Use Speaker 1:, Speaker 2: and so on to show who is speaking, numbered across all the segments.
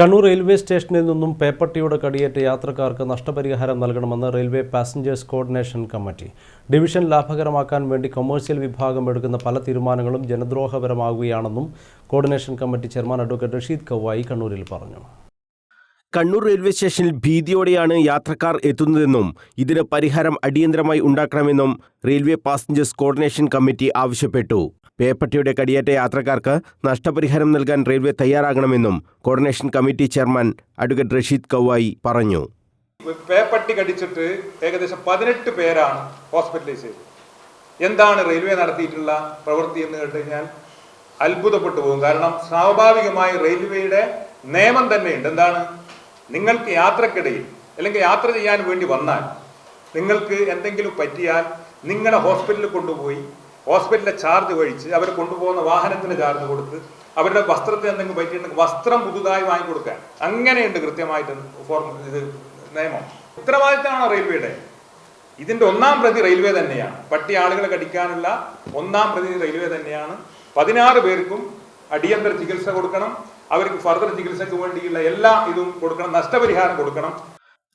Speaker 1: Kannur railway സ്റ്റേഷനിൽ നിന്നും പേപ്പട്ടിയുടെ കടിയേറ്റ യാത്രക്കാർക്ക് നഷ്ടപരിഹാരം നൽകണമെന്ന് railway passengers coordination committee. Division ലാഭകരമാക്കാൻ വേണ്ടി കൊമേഴ്സ്യൽ വിഭാഗം എടുക്കുന്ന പല തീരുമാനങ്ങളും ജനദ്രോഹപരമാകുകയാണെന്നും coordination committee chairman advocate Rasheed Kavayi കണ്ണൂരിൽ പറഞ്ഞു.
Speaker 2: കണ്ണൂർ റെയിൽവേ സ്റ്റേഷനിൽ ഭീതിയോടെയാണ് യാത്രക്കാർ എത്തുന്നതെന്നും ഇതിന് പരിഹാരം അടിയന്തരമായി ഉണ്ടാക്കണമെന്നും റെയിൽവേ പാസഞ്ചേഴ്സ് കോർഡിനേഷൻ കമ്മിറ്റി ആവശ്യപ്പെട്ടു. പേപ്പട്ടിയുടെ കടിയേറ്റ യാത്രക്കാർക്ക് നഷ്ടപരിഹാരം നൽകാൻ റെയിൽവേ തയ്യാറാകണമെന്നും coordination committee chairman advocate Rasheed Kavayi പറഞ്ഞു.
Speaker 3: പേപ്പട്ടി കടിച്ചിട്ട് ഏകദേശം പതിനെട്ട് പേരാണ് ഹോസ്പിറ്റലൈസ് ചെയ്തത്. എന്താണ് റെയിൽവേ നടത്തിയിട്ടുള്ള പ്രവൃത്തി എന്ന് കേട്ട് ഞാൻ അത്ഭുതപ്പെട്ടു പോകും. കാരണം സ്വാഭാവികമായി റെയിൽവേയുടെ നിയമം തന്നെയുണ്ട്. എന്താണ്? നിങ്ങൾക്ക് യാത്രക്കിടയിൽ അല്ലെങ്കിൽ യാത്ര ചെയ്യാൻ വേണ്ടി വന്നാൽ നിങ്ങൾക്ക് എന്തെങ്കിലും പറ്റിയാൽ നിങ്ങളെ ഹോസ്പിറ്റലിൽ കൊണ്ടുപോയി ഹോസ്പിറ്റലിലെ ചാർജ് കഴിച്ച് അവർ കൊണ്ടുപോകുന്ന വാഹനത്തിന് ചാർജ് കൊടുത്ത് അവരുടെ വസ്ത്രത്തെ എന്തെങ്കിലും പറ്റിയിട്ടുണ്ടെങ്കിൽ വസ്ത്രം പുതുതായി വാങ്ങിക്കൊടുക്കാൻ. അങ്ങനെയുണ്ട് കൃത്യമായിട്ട് ഫോർമ ഇത് നിയമം. ഉത്തരവാദിത്തമാണ് റെയിൽവേയുടെ. ഇതിന്റെ ഒന്നാം പ്രതി റെയിൽവേ തന്നെയാണ്. പട്ടി ആളുകളെ കടിക്കാനുള്ള ഒന്നാം പ്രതി റെയിൽവേ തന്നെയാണ്. പതിനാറ് പേർക്കും അടിയന്തര ചികിത്സ കൊടുക്കണം. അവർക്ക് ഫർദർ ചികിത്സയ്ക്ക് വേണ്ടിയുള്ള എല്ലാ ഇതും കൊടുക്കണം നഷ്ടപരിഹാരം കൊടുക്കണം.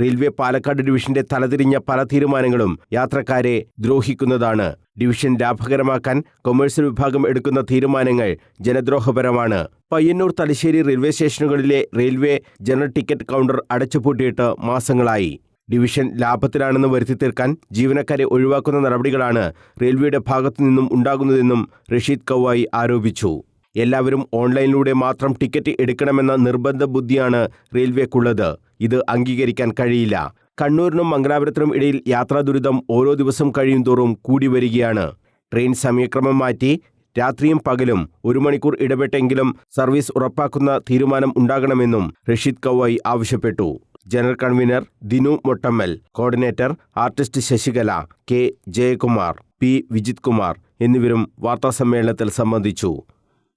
Speaker 2: റെയിൽവേ പാലക്കാട് ഡിവിഷന്റെ തലതിരിഞ്ഞ പല തീരുമാനങ്ങളും യാത്രക്കാരെ ദ്രോഹിക്കുന്നതാണ്. ഡിവിഷൻ ലാഭകരമാക്കാൻ കൊമേഴ്സ്യൽ വിഭാഗം എടുക്കുന്ന തീരുമാനങ്ങൾ ജനദ്രോഹപരമാണ്. പയ്യന്നൂർ തലശ്ശേരി റെയിൽവേ സ്റ്റേഷനുകളിലെ റെയിൽവേ ജനറൽ ടിക്കറ്റ് കൗണ്ടർ അടച്ചുപൂട്ടിയിട്ട് മാസങ്ങളായി. ഡിവിഷൻ ലാഭത്തിലാണെന്ന് വരുത്തി തീർക്കാൻ ജീവനക്കാരെ ഒഴിവാക്കുന്ന നടപടികളാണ് റെയിൽവേയുടെ ഭാഗത്തു നിന്നും ഉണ്ടാകുന്നതെന്നും റഷീദ് കവായി ആരോപിച്ചു. എല്ലാവരും ഓൺലൈനിലൂടെ മാത്രം ടിക്കറ്റ് എടുക്കണമെന്ന നിർബന്ധ ബുദ്ധിയാണ് റെയിൽവേക്കുള്ളത്. ഇത് അംഗീകരിക്കാൻ കഴിയില്ല. കണ്ണൂരിനും മംഗലാപുരത്തിനും ഇടയിൽ യാത്രാ ദുരിതം ഓരോ ദിവസം കഴിയുന്തോറും കൂടി വരികയാണ്. ട്രെയിൻ സമയക്രമം മാറ്റി രാത്രിയും പകലും ഒരു മണിക്കൂർ ഇടപെട്ടെങ്കിലും സർവീസ് ഉറപ്പാക്കുന്ന തീരുമാനം ഉണ്ടാകണമെന്നും റഷീദ് കവായി ആവശ്യപ്പെട്ടു. General convener Dinu Mottammal coordinator artist Sasikala K Jayakumar P Vijith Kumar എന്നിവരും വാർത്താസമ്മേളനത്തിൽ സംബന്ധിച്ചു.